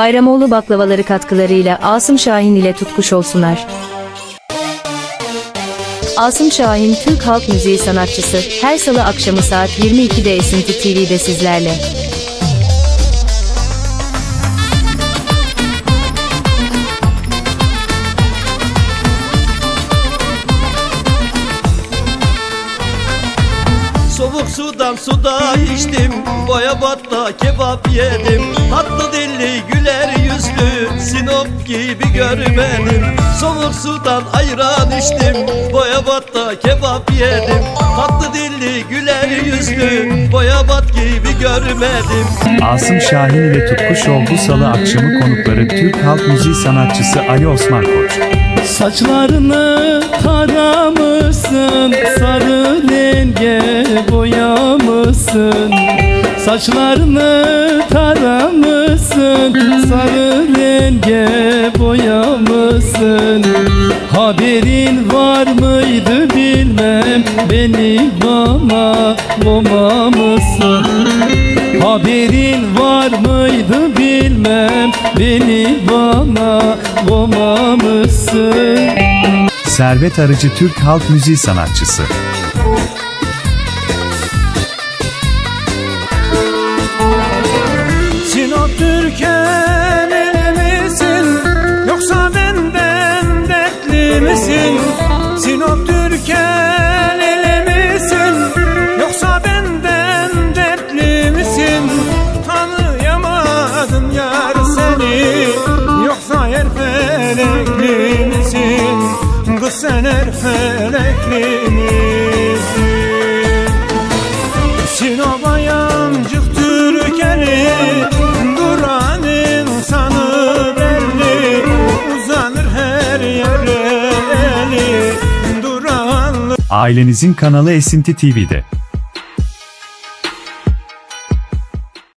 Bayramoğlu baklavaları katkılarıyla Asım Şahin ile tutkuş olsunlar. Asım Şahin Türk halk müziği sanatçısı her salı akşamı saat 22'de Esinti TV'de sizlerle. Soğuk sudan suda içtim Boya batta kebap yedim. Tatlı dilli güler yüzlü Sinop gibi görmedim. Soğuk sudan ayran içtim Boya batta kebap yedim. Tatlı dilli güler yüzlü Boya bat gibi görmedim. Asım Şahin ile Tutku Show bu salı akşamı konukları Türk halk müziği sanatçısı Ali Osman Koç. Saçlarını taramışsın Sarı renge boyamışsın Saçlarını taramışsın Sarı renge boyamışsın. Haberin var mıydı bilmem Beni bana bomamışsın Haberin var mıydı bilmem Beni bana bomamışsın Servet Arıcı Türk halk müziği sanatçısı. Kız sen erfelekli misin Sinop'a yancık Türkeli Duran insanı belli Uzanır her yere eli Duran Ailenizin kanalı Esinti TV'de.